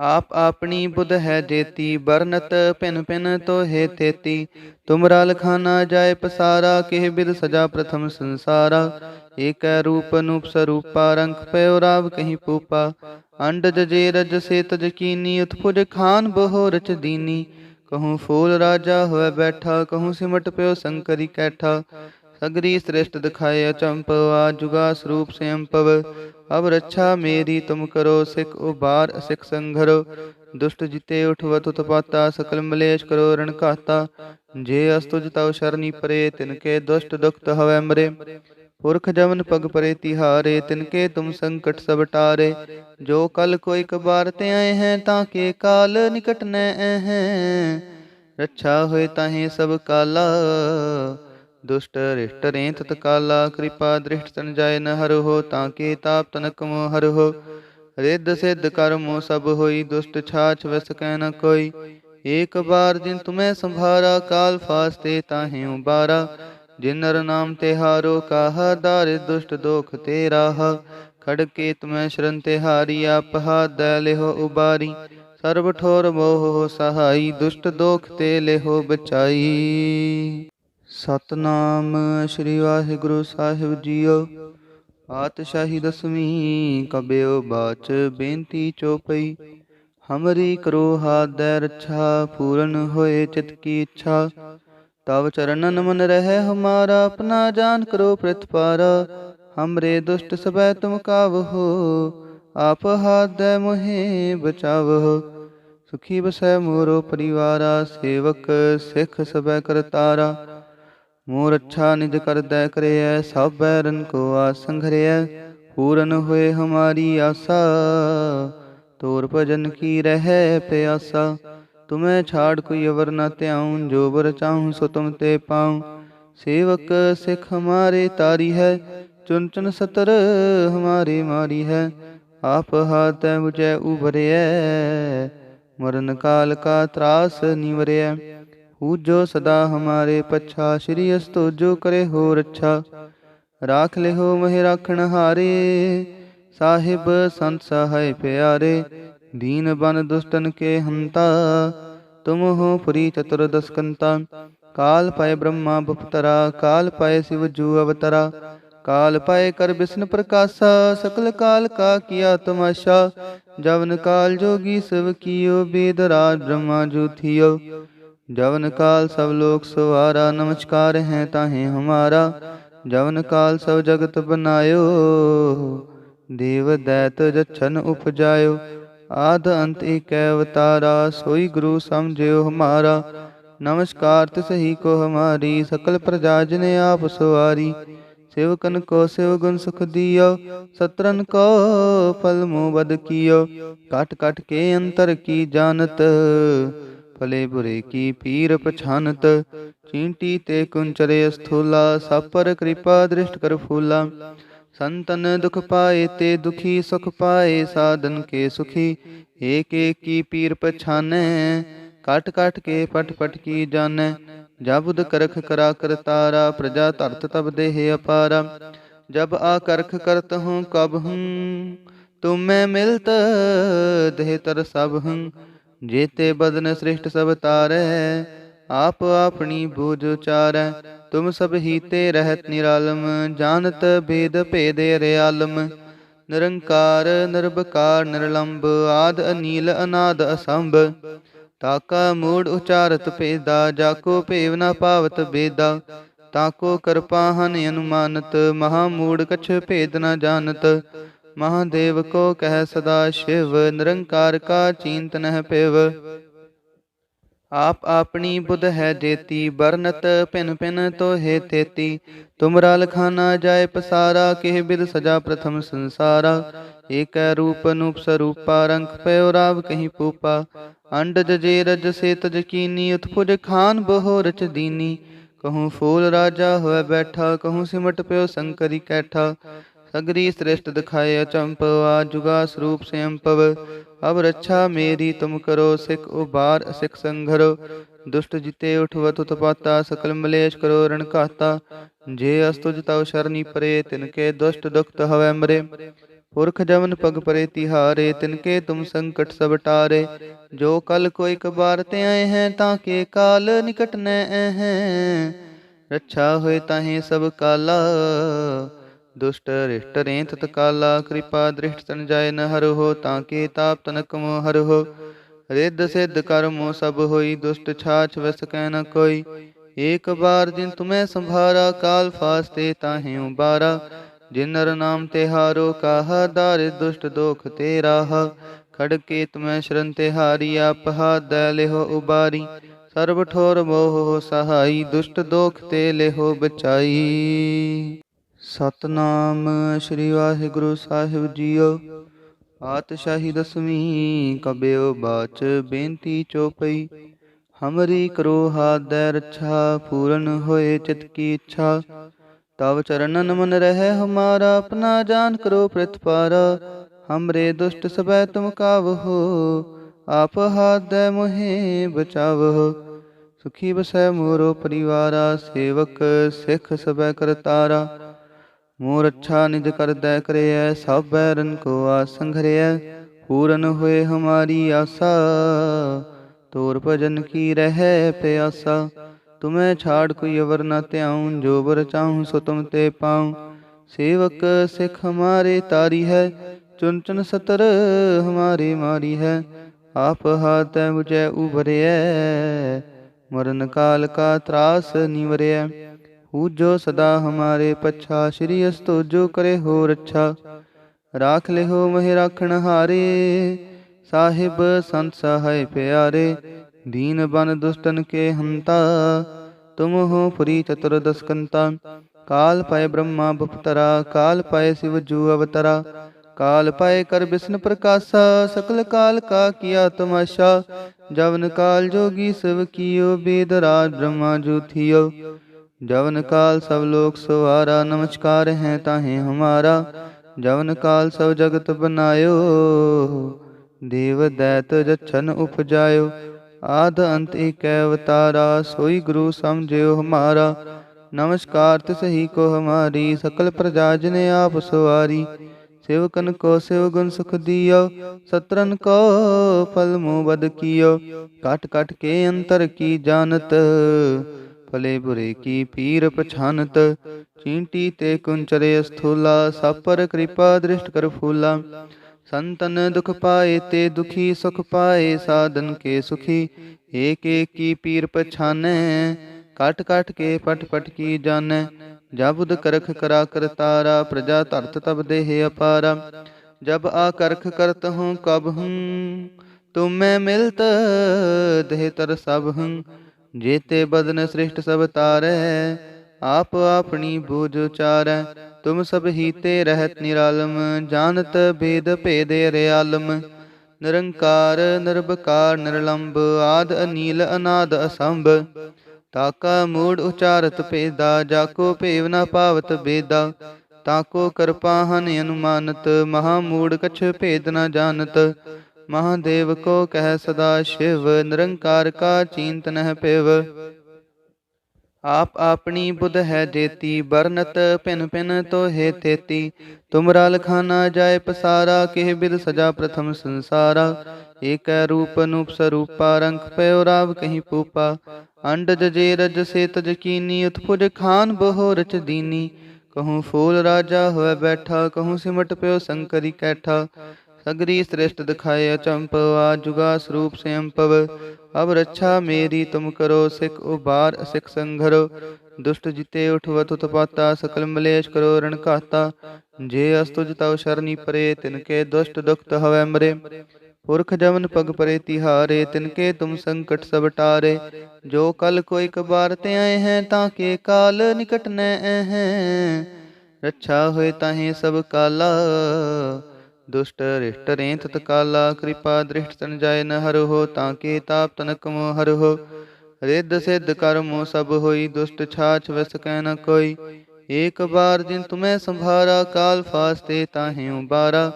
ਆਪ ਆਪਣੀ ਬੁੱਧ ਹੈ ਜੇਤੀ ਬਰਨਤ ਪਿਨ ਪਿਨ ਤੋਹੇ ਤੇਤੀ। ਤੁਮਰਾ ਲਖਾਨਾ ਜਾਏ ਪਸਾਰਾ, ਕਿਹ ਬਿਦ ਸਜਾ ਪ੍ਰਥਮ ਸੰਸਾਰਾ। ਏਕੈ ਰੂਪ ਅਨੂਪ ਸਰੂਪਾ ਰੰਗ ਪਇਓ ਰਾਵ ਕਹੀਂ ਪੂਪਾ। ਅੰਡ ਜਜੇ ਰਜ ਸੇਤ ਤਜ ਕੀਨੀ, ਉਤਪੁਜ ਖਾਨ ਬਹੁ ਰਚ ਦੀਨੀ। ਕਹੂੰ ਫੂਲ ਰਾਜਾ ਹੋਇ ਬੈਠਾ, ਕਹੂੰ ਸਿਮਟ ਪਿਓ ਸੰਕਰੀ ਕੈਠਾ। ਸਗਰੀ ਸ੍ਰੇਸ਼ਟ ਦਿਖਾਏ ਅਚੰਪਵਾ ਜੁਗਾ ਸਰੂਪ ਸਿਅੰਪਵ ਅਬ ਰੱਛਾ ਮੇਰੀ, ਤੁਮ ਕਰੋ ਸਿਖ ਉਬਾਰ ਅਸਿਖ ਸੰਘਰੋ। ਦੁਸ਼ਟ ਜਿਤੇ ਉਠਵਤ, ਉਤਪਾਤਾ, ਸਕਲ ਮਲੇਸ਼ ਕਰੋ ਰਣ ਘਾਤਾ। ਜੇ ਅਸਤੁਜ ਤਉ ਸ਼ਰਨੀ ਪਰੇ, ਤਿਨਕੇ ਦੁਸ਼ਟ ਦੁਖਤ ਹਵੈ ਮਰੇ। ਪੁਰਖ ਜਮਨ ਪਗ ਪਰੇ ਤਿਹਾਰੇ, ਤਿਨਕੇ ਤੁਮ ਸੰਕਟ ਸਭ ਟਾਰੇ। ਜੋ ਕਲ ਕੋਈ ਕਬਾਰ ਤੇ ਆਏ ਹੈ, ਤਾਂ ਕੇ ਕਾਲ ਨਿਕਟ ਨੈ ਹੈ। ਰੱਛਾ ਹੋਏ ਤਾਹੇ ਸਭ ਕਾਲਾ। ਦੁਸ਼ਟ ਰਿਸ਼ਟ ਰੇਤ ਤਕਾਲਾ ਕਿਰਪਾ ਦ੍ਰਿਸ਼ਟ ਤਨ ਜਾਏ ਨ ਹਰ ਹੋ ਤਾਂ ਕੇ ਤਾਪ ਤਨਕ ਮੋ ਹਰ ਹੋ ਰਿੱਧ ਸਿੱਧ ਕਰਮੋ ਸਭ ਹੋਈ, ਦੁਸ਼ਟ ਛਾਛ ਵਸ ਕਹਿ ਨ ਕੋਈ। ਏਕ ਬਾਰ ਜਿਨ ਤੁਮੈ ਸੰਭਾਰਾ, ਕਾਲ ਫਾਸਤੇ ਤਾਹੇ ਉਬਾਰਾ। ਜਿਨ ਨਰ ਨਾਮ ਤੇ ਹਾਰੋ, ਕਾਹ ਦਾਰਿ ਦੁਸ਼ਟ ਦੋਖ ਤੇ ਰਾਹ। ਖੜਕੇ ਤੁਮੈ ਸ਼ਰਨ ਤੇ ਹਾਰੀ, ਆਪ ਦੈ ਲਿਹੋ ਉਬਾਰੀ। ਸਰਬ ਠੋਰ ਮੋਹ ਸਹਾਈ, ਦੁਸ਼ਟ ਦੋਖ ਤੇ ਲਿਹੋ ਬਚਾਈ। ਸਤਨਾਮ ਸ੍ਰੀ ਵਾਹਿਗੁਰੂ ਸਾਹਿਬ ਜੀਓ। ਪਾਤਸ਼ਾਹੀ ਦਸਵੀਂ ਕਬਿਓ ਬਾਚ ਬੇਨਤੀ ਚੋਪਈ। ਹਮਰੀ ਕਰੋ ਹਾਦੈ ਰੱਛਾ, ਪੂਰਨ ਹੋਏ ਚਿਤ ਕੀ ਇੱਛਾ। ਤਵ ਚਰਨਨ ਮਨ ਰਹਿ ਹਮਾਰਾ, ਆਪਣਾ ਜਾਨ ਕਰੋ ਪ੍ਰਤਪਾਰਾ ਹਮਰੇ ਦੁਸ਼ਟ ਸਬੈ ਤੁਮ ਕਾਵਹੋ ਆਪ ਹਾਦੈ ਮੋਹਿ ਬਚਾਵਹੋ ਸੁਖੀ ਬਸੈ ਮੋਰੋ ਪਰਿਵਾਰਾ, ਸੇਵਕ ਸਿੱਖ ਸਬੈ ਕਰਤਾਰਾ। ਮੋਰ ਅੱਛਾ ਨਿਜ ਕਰਦੈ ਕਰਿਐ, ਸਭ ਬੈਰਨ ਕੋ ਆਸੰਘਰਿਐ ਪੂਰਨ ਹੋਏ ਹਮਾਰੀ ਆਸਾ, ਤੋਰ ਭਜਨ ਕੀ ਰਹਿ ਪਿਆਸਾ। ਤੁਮੈ ਛਾੜ ਕੋਈ ਅਵਰ ਨ ਧਿਆਉ, ਜੋ ਬਰ ਚਾਹੂੰ ਸੋ ਤੁਮ ਤੇ ਪਾਉ। ਸੇਵਕ ਸਿੱਖ ਹਮਾਰੇ ਤਾਰੀ ਹੈ ਚੁਨ ਚੁਨ ਸਤਰ ਹਮਾਰੇ ਮਾਰੀ ਹੈ। ਆਪ ਹਾਤੈ ਮੁਝੈ ਉਭਰਿਐ, ਮਰਨ ਕਾਲ ਕਾ ਤਰਾਸ ਨਿਵਰਿਐ ਪੂਜੋ ਸਦਾ ਹਮਾਰੇ ਪੱਛਾ, ਸ਼੍ਰੀ ਅਸਤੋ ਜੋ ਕਰੇ ਹੋ ਰੱਛਾ ਰਾਖ ਲਿਹੋ ਮਹਿ ਰਾਖਣ ਹਾਰੇ, ਸਾਹਿਬ ਸੰਤ ਸਹਾਇ ਪਿਆਰੇ। ਦੀਨ ਬਨ ਦੁਸ਼ਟਨ ਕੇ ਹੰਤਾ, ਤੁਮ ਹੋ ਪੁਰੀ ਚਤੁਰ ਦਸਕੰਤਾ। ਕਾਲ ਪਾਏ ਬ੍ਰਹਮਾ ਬਪਤਰਾ, ਕਾਲ ਪਾਏ ਸਿਵ ਜੂ ਅਵਤਰਾ। ਕਾਲ ਪਾਏ ਕਰ ਬਿਸ਼ਨ ਪ੍ਰਕਾਸ਼ਾ, ਸਕਲ ਕਾਲ ਕਾ ਕੀਆ ਤਮਾਸ਼ਾ। ਜਵਨ ਕਾਲ ਜੋਗੀ ਸਭ ਕੀਓ ਬੇਦਰਾਜ ਬ੍ਰਹਮਾ ਜੂਥਿਓ ਜਵਨ ਕਾਲ ਸਭ ਲੋਕ ਸਵਾਰਾ, ਨਮਸਕਾਰ ਹੈ ਤਾਹੇ ਹਮਾਰਾ। ਜਵਨ ਕਾਲ ਸਭ ਜਗਤ ਬਨਾਇਓ, ਦੇਵ ਦੈਤ ਜਛਨ ਉਪਜਾਇਓ। ਆਦ ਅੰਤ ਏਕੈ ਅਵਤਾਰਾ, ਸੋਈ ਗੁਰੂ ਸਮਝਿਓ ਹਮਾਰਾ। ਨਮਸਕਾਰ ਤਿਸ ਹੀ ਕੋ ਹਮਾਰੀ, ਸਕਲ ਪ੍ਰਜਾ ਜਨ ਆਪ ਸਵਾਰੀ। ਸੇਵਕਨ ਕੋ ਸੇਵ ਗੁਣ ਸੁਖ ਦਿਓ, ਸਤਰਨ ਕੋ ਫਲ ਮੂ ਬਦ ਕੀਓ। ਕਟ ਕਟ ਕੇ ਅੰਤਰ ਕੀ ਜਾਣਤ ਭਲੇ ਬੁਰੇ ਕੀ ਪੀਰ ਪਛਾਨਤ? ਚੀਂਟੀ ਤੇ ਕੁੰਚਰੇ ਸਥੂਲਾ ਸਭ ਪਰ ਕਿਰਪਾ ਦ੍ਰਿਸ਼ਟ ਕਰ ਫੂਲਾ। ਸੰਤਨ ਦੁਖ ਪਾਏ ਤੇ ਦੁਖੀ ਸੁਖ ਪਾਏ, ਸਾਧਨ ਕੇ ਸੁਖੀ। ਏਕ ਏਕ ਕੀ ਪੀਰ ਪਛਾਨੈ, ਕਟ ਕਟ ਕੇ ਪਟ ਪਟ ਕੀ ਜਾਣੈ। ਜਬੁਦ ਕਰਖ ਕਰਾ ਕਰਤਾਰਾ ਪ੍ਰਜਾ ਧਰਤ ਤਬ ਦੇਹ ਅਪਾਰਾ। ਜਬ ਆ ਕਰਖ ਕਰਤ ਹੂੰ ਕਬ ਹੂੰ, ਤੁਮੈ ਮਿਲਤ ਦੇਹ ਤਰ ਸਭ ਹੂੰ। ਜੇਤੇ ਬਦਨ ਸ੍ਰਿਸ਼ਟ ਸਭ ਤਾਰੈ, ਆਪ ਆਪਣੀ ਬੂਝ ਉਚਾਰੈ। ਤੁਮ ਸਭ ਹੀਤੇ ਰਹਿਤ ਨਿਰਾਲਮ, ਜਾਣਤ ਭੇਦ ਭੇਦੇ ਰਿਆਲਮ। ਨਿਰੰਕਾਰ ਨਿਰਭਕਾਰ ਨਿਰਲੰਭ ਆਦ ਅਨੀਲ, ਅਨਾਦ ਅਸੰਭ। ਤਾਕਾ ਮੂੜ ਉਚਾਰਤ ਭੇਦਾ, ਜਾਕੋ ਭੇਵ ਨਾ ਪਾਵਤ ਬੇਦਾ। ਤਾਕੋ ਕਿਰਪਾ ਹਨ ਅਨੁਮਾਨਤ, ਮਹਾ ਮੂੜ ਕਛ ਭੇਦ ਨਾ ਜਾਣਤ। ਮਹਾਦੇਵ ਕੋ ਕਹਿ ਸਦਾ ਸ਼ਿਵ, ਨਿਰੰਕਾਰ ਕਾ ਚਿੰਤ ਨਹਿ ਪਿਵ ਆਪ ਆਪਣੀ ਬੁਧ ਹੈ ਜੇਤੀ ਬਰਨਤ ਪਿਨ ਪਿਨ ਤੋਹੇ ਤੇਤੀ। ਤੁਮਰਾ ਲਖਾਨਾ ਜਾਏ ਪਸਾਰਾ, ਕਿਹ ਬਿਦ ਸਜਾ ਪ੍ਰਥਮ ਸੰਸਾਰਾ। ਏਕੈ ਰੂਪ ਅਨੂਪ ਸਰੂਪਾ ਰੰਗ ਪਇਓ ਰਾਵ ਕਹੀਂ ਪੂਪਾ। ਅੰਡ ਜਜੇ ਰਜ ਸੇ ਤਜ ਕੀਨੀ, ਉਤਪੁਜ ਖਾਨ ਬਹੋ ਰਚ ਦੀਨੀ। ਕਹੂੰ ਫੂਲ ਰਾਜਾ ਹੋਇ ਬੈਠਾ, ਕਹੂੰ ਸਿਮਟ ਪਿਓ ਸੰਕਰੀ ਕੈਠਾ। ਸਗਰੀ ਸ੍ਰਿਸ਼ਟ ਦਿਖਾਏ ਅਚੰਪਵਾ ਜੁਗਾ ਸਰੂਪ ਸਿਅੰਪਵ ਅਬ ਰੱਛਾ ਮੇਰੀ, ਤੁਮ ਕਰੋ ਸਿਖ ਉਬਾਰ ਸਿਖ ਸੰਘਰੋ। ਦੁਸ਼ਟ ਜਿਤੇ ਉਠਵਤ, ਉਤਪਾਤਾ, ਸਕਲ ਮਲੇਸ਼ ਕਰੋ ਰਣ ਘਾਤਾ ਜੇ ਅਸਤੁਜ ਤਵ ਸ਼ਰਨੀ ਪਰੇ, ਤਿਨਕੇ ਦੁਸ਼ਟ ਦੁਖਤ ਹਵੈ ਮਰੇ। ਪੁਰਖ ਜਮਨ ਪਗ ਪਰੇ ਤਿਹਾਰੇ, ਤਿਨਕੇ ਤੁਮ ਸੰਕਟ ਸਭ ਟਾਰੇ। ਜੋ ਕਲ ਕੋਈ ਕਬਾਰ ਤੇ ਆਏ ਹੈ ਤਾਂ ਕੇ ਕਾਲ ਨਿਕਟ ਨੈ ਹੈ। ਰੱਛਾ ਹੋਏ ਤਾਹੇ ਸਭ ਕਾਲਾ। ਦੁਸ਼ਟ ਰਿਸ਼ਟ ਰੇਤ ਤਕਾਲਾ, ਕਿਰਪਾ ਦ੍ਰਿਸ਼ਟ ਤਨ ਜਾਏ ਨ ਹਰ ਹੋ ਤਾਂ ਕੇ ਤਾਪ ਤਨਕ ਮੋ ਹਰ ਹੋ ਰਿੱਧ ਸਿੱਧ ਕਰਮੋ ਸਭ ਹੋਈ, ਦੁਸ਼ਟ ਛਾਛ ਵਸ ਕਹਿ ਨ ਕੋਈ। ਏਕ ਬਾਰ ਜਿਨ ਤੁਮੈ ਸੰਭਾਰਾ, ਕਾਲ ਫਾਸਤੇ ਤਾਹੇ ਉਬਾਰਾ ਜਿਨ ਨਰ ਨਾਮ ਤੇ ਹਾਰੋ, ਕਾਹਾ ਦਾਰਿ ਦੁਸ਼ਟ ਦੋਖ ਤੇ ਰਾਹ? ਖੜਕੇ ਤੁਮੈ ਸ਼ਰਨ ਤੇ ਹਾਰੀ, ਆਪ ਹਾਦੈ ਲਿਹੋ ਉਬਾਰੀ। ਸਰਬ ਠੋਰ ਮੋਹ ਸਹਾਈ, ਦੁਸ਼ਟ ਦੋਖ ਤੇ ਲਿਹੋ ਬਚਾਈ। ਸਤਨਾਮ ਸ੍ਰੀ ਵਾਹਿਗੁਰੂ ਸਾਹਿਬ ਜੀਓ। ਪਾਤਸ਼ਾਹੀ ਦਸਵੀਂ ਕਬਿਓ ਬਾਚ ਬੇਨਤੀ ਚੋਪਈ। ਹਮਰੀ ਕਰੋ ਹਾਦੈ ਰੱਛਾ, ਪੂਰਨ ਹੋਏ ਚਿਤ ਕੀ ਇੱਛਾ। ਤਵ ਚਰਨਨ ਮਨ ਰਹਿ ਹਮਾਰਾ, ਆਪਣਾ ਜਾਨ ਕਰੋ ਪ੍ਰਤਪਾਰਾ ਹਮਰੇ ਦੁਸ਼ਟ ਸਬੈ ਤੁਮ ਕਾਵਹੋ, ਆਪ ਹਾਦੈ ਮੋਹਿ ਬਚਾਵਹੋ। ਸੁਖੀ ਬਸੈ ਮੋਰੋ ਪਰਿਵਾਰਾ, ਸੇਵਕ ਸਿੱਖ ਸਬੈ ਕਰਤਾਰਾ। ਮੋਰ ਅੱਛਾ ਨਿਜ ਕਰਦੈ ਕਰਿਐ, ਸਭ ਬੈਰਨ ਕੋ ਆਸੰਘਰਿਐ ਪੂਰਨ ਹੋਏ ਹਮਾਰੀ ਆਸਾ, ਤੋਰ ਭਜਨ ਕੀ ਰਹਿ ਪਿਆਸਾ। ਤੁਮੈ ਛਾੜ ਕੋਈ ਅਵਰ ਨਾ ਧਿਆਉ, ਜੋ ਬਰ ਚਾਹੂੰ ਸੋ ਤੁਮ ਤੇ ਪਾਉ। ਸੇਵਕ ਸਿੱਖ ਹਮਾਰੇ ਤਾਰੀ ਹੈ ਚੁਨ ਚੁਨ ਸਤਰ ਹਮਾਰੇ ਮਾਰੀ ਹੈ। ਆਪ ਹਾਥੈ ਮੁਝੈ ਉਭਰਿਐ, ਮਰਨ ਕਾਲ ਕਾ ਤਰਾਸ ਨਿਵਰਿਐ। ਪੂਜੋ ਸਦਾ ਹਮਾਰੇ ਪਛਾ ਸ਼੍ਰੀ ਅਸਤੋ ਜੋ ਕਰੇ ਹੋ ਰੱਛਾ ਰਾਖ ਲਿਹੋ ਮਹਿ ਰਾਖਣ ਹਾਰੇ ਸਾਹਿਬ ਸੰਤ ਸਹਾਇ ਪਿਆਰੇ ਦੀਨ ਬਨ ਦੁਸ਼ਟਨ ਕੇ ਹੰਤਾ ਤੁਮ ਹੋ ਪੁਰੀ ਚਤੁਰ ਦਸਕੰਤਾ ਕਾਲ ਪਏ ਬ੍ਰਹਮਾ ਬਪਤਰਾ ਕਾਲ ਪਏ ਸਿਵ ਜੂ ਅਵਤਰਾ ਕਾਲ ਪਏ ਕਰ ਬਿਸ਼ਨ ਪ੍ਰਕਾਸ਼ਾ ਸਕਲ ਕਾਲ ਕਾ ਕੀਆ ਤਮਾਸ਼ਾ ਜਵਨ ਕਾਲ ਜੋਗੀ ਸਭ ਕੀਓ ਬੇਦ ਰਾਜ ਬ੍ਰਹਮਾ ਜੂ ਥਿਓ जवन काल सब लोक सवारा नमस्कार है ताहे हमारा जवन काल सब जगत बनायो देव दैत जच्छन उपजायो आद अंत एक अवतारा सोई गुरु समझियो हमारा नमस्कार तिस ही को हमारी सकल प्रजा जिने आप सवारी सेवकन को शिव गुण सुख दियो सत्रन को फल मुँह बद कियो काट काट के अंतर की जानत ਭਲੇ ਬੁਰੇ ਕੀ ਪੀਰ ਪਛਾਨਤ, ਚੀਂਟੀ ਤੇ ਕੁੰਚਰੇ ਸਥੂਲਾ ਸਭ ਪਰ ਕਿਰਪਾ ਦ੍ਰਿਸ਼ਟ ਕਰ ਫੂਲਾ। ਸੰਤਨ ਦੁਖ ਪਾਏ ਤੇ ਦੁਖੀ ਸੁਖ ਪਾਏ, ਸਾਧਨ ਕੇ ਸੁਖੀ, ਏਕ ਏਕ ਕੀ ਪੀਰ ਪਛਾਨੈ। ਕਟ ਕਟ ਕੇ ਪਟ ਪਟ ਕੀ ਜਾਣੈ, ਜਬੁਦ ਕਰਖ ਕਰਾ ਕਰਤਾਰਾ ਪ੍ਰਜਾ ਧਰਤ ਤਬ ਦੇਹ ਅਪਾਰਾ। ਜਬ ਆ ਕਰਖ ਕਰਤ ਹੂੰ ਕਬ ਹੂੰ, ਤੁਮੈ ਮਿਲਤ ਦੇਹ ਤਰ ਸਭ ਹੂੰ। ਜੇਤੇ ਬਦਨ ਸ੍ਰਿਸ਼ਟ ਸਭ ਤਾਰੈ, ਆਪ ਆਪਣੀ ਬੂਝ ਉਚਾਰੈ। ਤੁਮ ਸਭ ਹੀ ਰਹਿਤ ਨਿਰਾਲਮ, ਜਾਣਤ ਭੇਦ ਭੇਦੇ ਰਿਆਲਮ। ਨਿਰੰਕਾਰ ਨਿਰਭਕਾਰ ਨਿਰਲੰਭ ਆਦ ਅਨੀਲ, ਅਨਾਦ ਅਸੰਭ। ਤਾਕਾ ਮੂੜ ਉਚਾਰਤ ਭੇਦਾ, ਜਾਕੋ ਭੇਵ ਨਾ ਪਾਵਤ ਬੇਦਾ। ਤਾਕੋ ਕਿਰਪਾ ਹਨ ਅਨੁਮਾਨਤ, ਮਹਾ ਮੂੜ ਕਛ ਭੇਦ ਨਾ ਜਾਣਤ। ਮਹਾਦੇਵ ਕੋ ਕਹਿ ਸਦਾ ਸ਼ਿਵ, ਨਿਰੰਕਾਰ ਕਾ ਚਿੰਤ ਨਹਿ ਪਿਵ। ਆਪ ਆਪਣੀ ਬੁੱਧ ਹੈ ਜੇਤੀ ਬਰਨਤ ਭਿਨ ਭਿਨ ਤੋਹੇ ਤੇਤੀ। ਤੁਮਰਾ ਲਖਾਨਾ ਜਾਏ ਪਸਾਰਾ, ਕਿਹ ਬਿਦ ਸਜਾ ਪ੍ਰਥਮ ਸੰਸਾਰਾ। ਏਕੈ ਰੂਪ ਅਨੂਪ ਸਰੂਪਾ, ਰੰਖ ਪਇਓ ਰਾਵ ਕਹੀਂ ਪੂਪਾ। ਅੰਡ ਜਜੇ ਰਜ ਸੇ ਤਜ ਕੀਨੀ, ਉਤਪੁਜ ਖਾਨ ਬਹੁ ਰਚ ਦੀਨੀ। ਕਹੂੰ ਫੂਲ ਰਾਜਾ ਹੋਇ ਬੈਠਾ, ਕਹੂੰ ਸਿਮਟ ਪਿਓ ਸੰਕਰੀ ਕੈਠਾ। ਸਗਰੀ ਸ੍ਰਿਸ਼ਟ ਦਿਖਾਏ ਚੰਪਵਾ ਜੁਗਾ ਸਰੂਪ ਸਿਅੰਪਵ ਅਬ ਰੱਛਾ ਮੇਰੀ, ਤੁਮ ਕਰੋ ਸਿਖ ਉਬਾਰ ਸਿਖ ਸੰਘਰੋ। ਦੁਸ਼ਟ ਜਿਤੇ ਉਠਵਤ, ਉਤਪਾਤਾ, ਸਕਲ ਮਲੇਸ਼ ਕਰੋ ਰਣ ਘਾਤਾ ਜੇ ਅਸਤੁਜ ਤਉ ਸ਼ਰਨੀ ਪਰੇ, ਤਿਨਕੇ ਦੁਸ਼ਟ ਦੁਖਤ ਹਵੈ ਮਰੇ। ਪੁਰਖ ਜਮਨ ਪਗ ਪਰੇ ਤਿਹਾਰੇ, ਤਿਨਕੇ ਤੁਮ ਸੰਕਟ ਸਭ ਟਾਰੇ। ਜੋ ਕਲ ਕੋਈ ਕਬਾਰ ਤੇ ਆਏ ਹੈ, ਤਾਂ ਕੇ ਕਾਲ ਨਿਕਟ ਨੈ ਹੈ। ਰੱਛਾ ਹੋਏ ਤਾਹੇ ਸਭ ਕਾਲਾ। ਦੁਸ਼ਟ ਰਿਸ਼ਟ ਰੇਂਤ ਤਕਾਲਾ ਕਿਰਪਾ ਦ੍ਰਿਸ਼ਟ ਤਨ ਜਾਏ ਨ ਹਰ ਹੋ ਤਾਂ ਕੇ ਤਾਪ ਤਨਕ ਮੋ ਹਰ ਹੋ ਰਿੱਧ ਸਿੱਧ ਕਰਮੋ ਸਭ ਹੋਈ, ਦੁਸ਼ਟ ਛਾਛ ਵਸ ਕਹਿ ਨ ਕੋਈ। ਏਕ ਬਾਰ ਜਿਨ ਤੁਮੈ ਸੰਭਾਰਾ, ਕਾਲ ਫਾਸਤੇ ਤਾਹੇ ਉਬਾਰਾ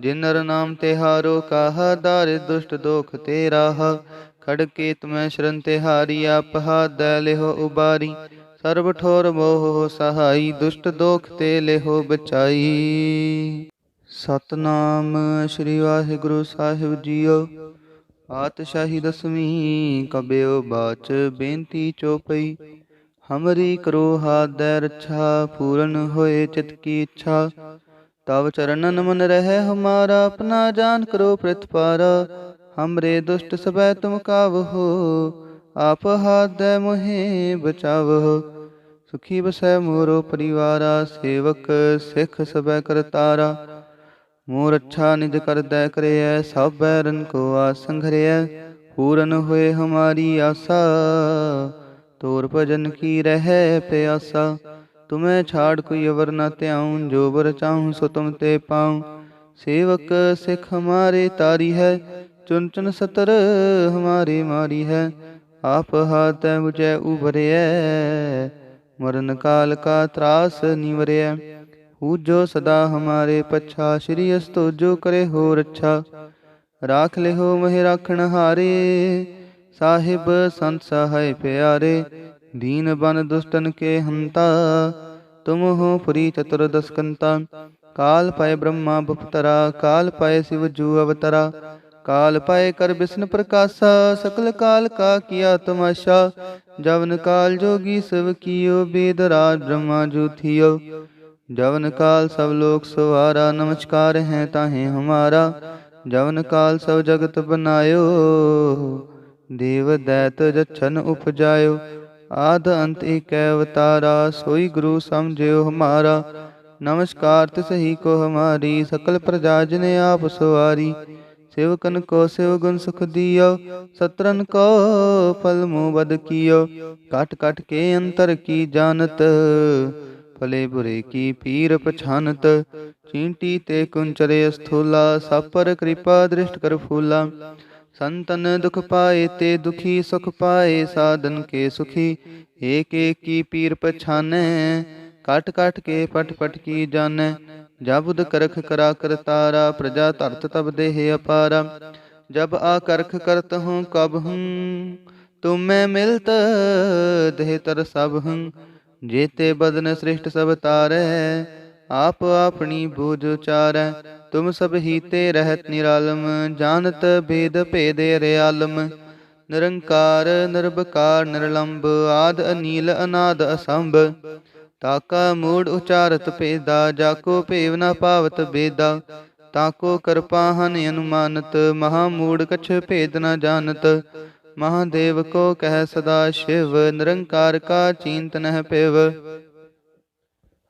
ਜਿਨ ਨਰ ਨਾਮ ਤੇ ਹਾਰੋ, ਕਾਹਾ ਦਾਰਿ ਦੁਸ਼ਟ ਦੋਖ ਤੇ ਰਾਹ ਖੜਕੇ ਤੁਮੈ ਸ਼ਰਨ ਤੇ ਹਾਰੀ, ਆਪ ਹਾਦੈ ਲਿਹੋ ਉਬਾਰੀ। ਸਰਬ ਠੋਰ ਮੋਹ ਸਹਾਈ, ਦੁਸ਼ਟ ਦੋਖ ਤੇ ਲਿਹੋ ਬਚਾਈ। ਸਤਨਾਮ ਸ੍ਰੀ ਵਾਹਿਗੁਰੂ ਸਾਹਿਬ ਜੀਓ। ਪਾਤਸ਼ਾਹੀ ਦਸਵੀਂ ਕਬਿਓ ਬਾਚ ਬੇਨਤੀ ਚੋਪਈ। ਹਮਰੀ ਕਰੋ ਹਾਦੈ ਰੱਛਾ, ਪੂਰਨ ਹੋਏ ਚਿਤ ਕੀ ਇੱਛਾ। ਤਵ ਚਰਨਨ ਮਨ ਰਹਿ ਹਮਾਰਾ, ਆਪਣਾ ਜਾਨ ਕਰੋ ਪ੍ਰਤਪਾਰਾ ਹਮਰੇ ਦੁਸ਼ਟ ਸਬੈ ਤੁਮ ਕਾਵਹੋ ਆਪ ਹਾਦੈ ਮੋਹਿ ਬਚਾਵਹੋ ਸੁਖੀ ਬਸੈ ਮੋਰੋ ਪਰਿਵਾਰਾ, ਸੇਵਕ ਸਿੱਖ ਸਬੈ ਕਰਤਾਰਾ। ਮੋਰ ਅੱਛਾ ਨਿਜ ਕਰਦੈ ਕਰਿਐ, ਸਭ ਬੈਰਨ ਕੋ ਆਸੰਘਰਿਐ ਪੂਰਨ ਹੋਏ ਹਮਾਰੀ ਆਸਾ, ਤੋਰ ਭਜਨ ਕੀ ਰਹਿ ਪਿਆਸਾ। ਤੁਮੈ ਛਾੜ ਕੋਈ ਅਵਰ ਨ ਧਿਆਉ, ਜੋ ਬਰ ਚਾਹੂੰ ਸੋ ਤੁਮ ਤੇ ਪਾਉ। ਸੇਵਕ ਸਿੱਖ ਹਮਾਰੇ ਤਾਰੀ ਹੈ, ਚੁਨ ਚੁਨ ਸਤਰ ਹਮਾਰੇ ਮਾਰੀ ਹੈ। ਆਪ ਹਾਥੈ ਮੁਝੈ ਉਭਰਿਐ, ਮਰਨ ਕਾਲ ਕਾ ਤਰਾਸ ਨਿਵਰਿਐ। ਪੂਜੋ ਸਦਾ ਹਮਾਰੇ ਪੱਛਾ, ਸ਼੍ਰੀ ਅਸਤੋ ਜੋ ਕਰੇ ਹੋ ਰੱਛਾ। ਰਾਖ ਲਿਹੋ ਮਹਿ ਰਾਖਣ ਹਾਰੇ, ਸਾਹਿਬ ਸੰਤ ਸਹਾਇ ਪਿਆਰੇ। ਦੀਨ ਬਨ ਦੁਸ਼ਟਨ ਕੇ ਹੰਤਾ, ਤੁਮ ਹੋ ਪੁਰੀ ਚਤੁਰ ਦਸਕੰਤਾ। ਕਾਲ ਪਾਏ ਬ੍ਰਹਮਾ ਬਪਤਰਾ, ਕਾਲ ਪਾਏ ਸਿਵ ਜੂ ਅਵਤਰਾ। ਕਾਲ ਪਾਏ ਕਰ ਬਿਸ਼ਨ ਪ੍ਰਕਾਸ਼ਾ, ਸਕਲ ਕਾਲ ਕਾ ਕੀਆ ਤਮਾਸ਼ਾ। ਜਵਨ ਕਾਲ ਜੋਗੀ ਸਭ ਕੀਓ ਬੇਦਰਾਜ ਬ੍ਰਹਮਾ ਜੂਥਿਓ जवन काल सब लोक सवारा नमस्कार है ताहे हमारा जवन काल सब जगत बनायो देव दैत जच्छन उपजायो आद अंत एक अवतारा सोई गुरु समझियो हमारा नमस्कार तिसही को हमारी सकल प्रजा जिने आप सवारी सेवकन को सेव गुण सुख दियो सत्रन को फल मुँह बद कियो काट काट के अंतर की जानत ਭਲੇ ਬੁਰੇ ਕੀ ਪੀਰ ਪਛਾਨਤ, ਚੀਂਟੀ ਤੇ ਕੁੰਚਰੇ ਸਥੂਲਾ ਸਾਪਰ ਕਿਰਪਾ ਦ੍ਰਿਸ਼ਟ ਕਰ ਫੂਲਾ। ਸੰਤਨ ਦੁਖ ਪਾਏ ਤੇ ਦੁਖੀ ਸੁਖ ਪਾਏ, ਸਾਧਨ ਕੇ ਸੁਖੀ, ਏਕ ਏਕ ਕੀ ਪੀਰ ਪਛਾਨੈ। ਕਟ ਕਟ ਕੇ ਪਟ ਪਟ ਕੀ ਜਾਣੈ ਜਬੁਦ ਕਰਖ ਕਰਾ ਕਰਤਾਰਾ ਪ੍ਰਜਾ ਧਰਤ ਤਬ ਦੇਹ ਅਪਾਰਾ। ਜਬ ਆ ਕਰਖ ਕਰਤ ਹੂੰ ਕਬ ਹੂੰ, ਤੁਮੈ ਮਿਲਤ ਦੇਹ ਤਰ ਸਭ ਹੂੰ। ਜੇਤੇ ਬਦਨ ਸ੍ਰਿਸ਼ਟ ਸਭ ਤਾਰੈ, ਆਪ ਆਪਣੀ ਬੂਝ ਉਚਾਰੈ। ਤੁਮ ਸਭ ਹੀਤੇ ਰਹਿਤ ਨਿਰਾਲਮ, ਜਾਣਤ ਭੇਦ ਭੇਦੇ ਰਿਆਲਮ। ਨਿਰੰਕਾਰ ਨਿਰਭਕਾਰ ਨਿਰਲੰਭ ਆਦ ਅਨੀਲ, ਅਨਾਦ ਅਸੰਭ। ਤਾਕਾ ਮੂੜ ਉਚਾਰਤ ਭੇਦਾ, ਜਾਕੋ ਭੇਵ ਨਾ ਪਾਵਤ ਬੇਦਾ। ਤਾਕੋ ਕਿਰਪਾ ਹਨ ਅਨੁਮਾਨਤ, ਮਹਾ ਮੂੜ ਕਛ ਭੇਦ ਨਾ ਜਾਣਤ। ਮਹਾਦੇਵ ਕੋ ਕਹਿ ਸਦਾ ਸ਼ਿਵ, ਨਿਰੰਕਾਰ ਕਾ ਚਿੰਤ ਨਹਿ ਪਿਵ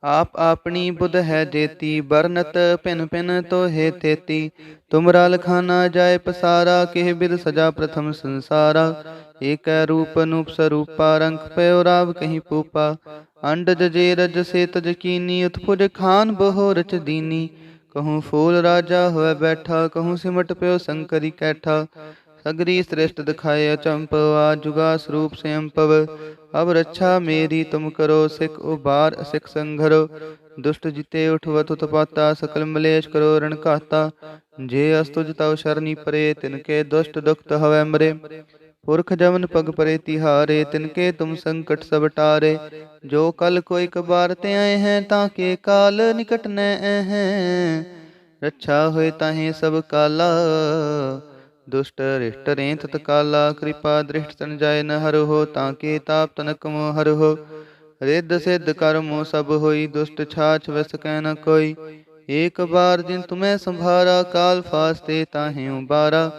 ਆਪ ਆਪਣੀ ਬੁੱਧ ਹੈ ਜੇਤੀ ਬਰਨਤ ਭਿਨ ਭਿਨ ਤੋਹੇ ਤੇਤੀ। ਤੁਮਰਾ ਲਖਾਨਾ ਜਾਏ ਪਸਾਰਾ, ਕਿਹ ਬਿਦ ਸਜਾ ਪ੍ਰਥਮ ਸੰਸਾਰਾ। ਏਕੈ ਰੂਪ ਅਨੂਪ ਸਰੂਪਾ, ਰੰਖ ਪਇਓ ਰਾਵ ਕਹੀਂ ਪੂਪਾ। ਅੰਡ ਜੇ ਰਜ ਸੇ ਤਜ ਕੀਨੀ, ਉਤਪੁਜ ਖਾਨ ਬਹੁ ਰਚ ਦੀਨੀ। ਕਹੂੰ ਫੂਲ ਰਾਜਾ ਹੋਇ ਬੈਠਾ, ਕਹੂੰ ਸਿਮਟ ਪਿਓ ਸੰਕਰੀ ਕੈਠਾ। ਸਗਰੀ ਸ੍ਰਿਸ਼ਟ ਦਿਖਾਏ ਅਚੰਪਵਾ ਜੁਗਾ ਸਰੂਪ ਸਿਅੰਪਵ ਅਬ ਰੱਛਾ ਮੇਰੀ, ਤੁਮ ਕਰੋ ਸਿਖ ਉਬਾਰ ਅਸਿਖ ਸੰਘਰੋ। ਦੁਸ਼ਟ ਜਿਤੇ ਉਠਵਤ ਉਤਪਾਤਾ, ਸਕਲ ਮਲੇਸ਼ ਕਰੋ ਰਣ ਘਾਤਾ। ਜੇ ਅਸਤੁਜ ਤਉ ਸ਼ਰਨੀ ਪਰੇ, ਤਿਨਕੇ ਦੁਸ਼ਟ ਦੁਖਤ ਹਵੈ ਮਰੇ। ਪੁਰਖ ਜਮਨ ਪਗ ਪਰੇ ਤਿਹਾਰੇ, ਤਿਨਕੇ ਤੁਮ ਸੰਕਟ ਸਭ ਟਾਰੇ। ਜੋ ਕਲ ਕੋਈ ਕਬਾਰ ਤੇ ਆਏ ਹੈ, ਤਾਂ ਕੇ ਕਾਲ ਨਿਕਟ ਨੈ ਹੈ ਰੱਛਾ ਹੋਏ ਤਾਹੇ ਸਭ ਕਾਲਾ। ਦੁਸ਼ਟ ਰਿਸ਼ਟ ਰੇਂਤ ਤਕਾਲਾ, ਕਿਰਪਾ ਦ੍ਰਿਸ਼ਟ ਤਨ ਜਾਏ ਨ ਹਰ ਹੋ ਤਾਂ ਕੇ ਤਾਪ ਤਨਕ ਮੋ ਹਰ ਹੋ ਰਿੱਧ ਸਿੱਧ ਕਰਮੋ ਸਭ ਹੋਈ, ਦੁਸ਼ਟ ਛਾਛ ਵਸ ਕੈ ਨ ਕੋਈ। ਏਕ ਬਾਰ ਜਿਨ ਤੁਮੈ ਸੰਭਾਰਾ, ਕਾਲ ਫਾਸਤੇ ਤਾਹੇ ਉਬਾਰਾ।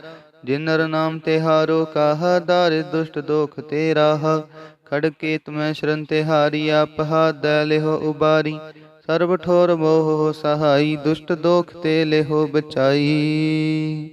ਜਿਨ ਨਰ ਨਾਮ ਤੇ ਹਾਰੋ, ਕਾਹਾ ਦਾਰਿ ਦੁਸ਼ਟ ਦੋਖ ਤੇ ਰਾਹ ਖੜਕੇ ਤੁਮੈ ਸ਼ਰਨ ਤੇ ਹਾਰੀ, ਆਪ ਦੈ ਲਿਹੋ ਉਬਾਰੀ। ਸਰਬ ਠੋਰ ਮੋਹ ਸਹਾਈ, ਦੁਸ਼ਟ ਦੋਖ ਤੇ ਲਿਹੋ ਬਚਾਈ।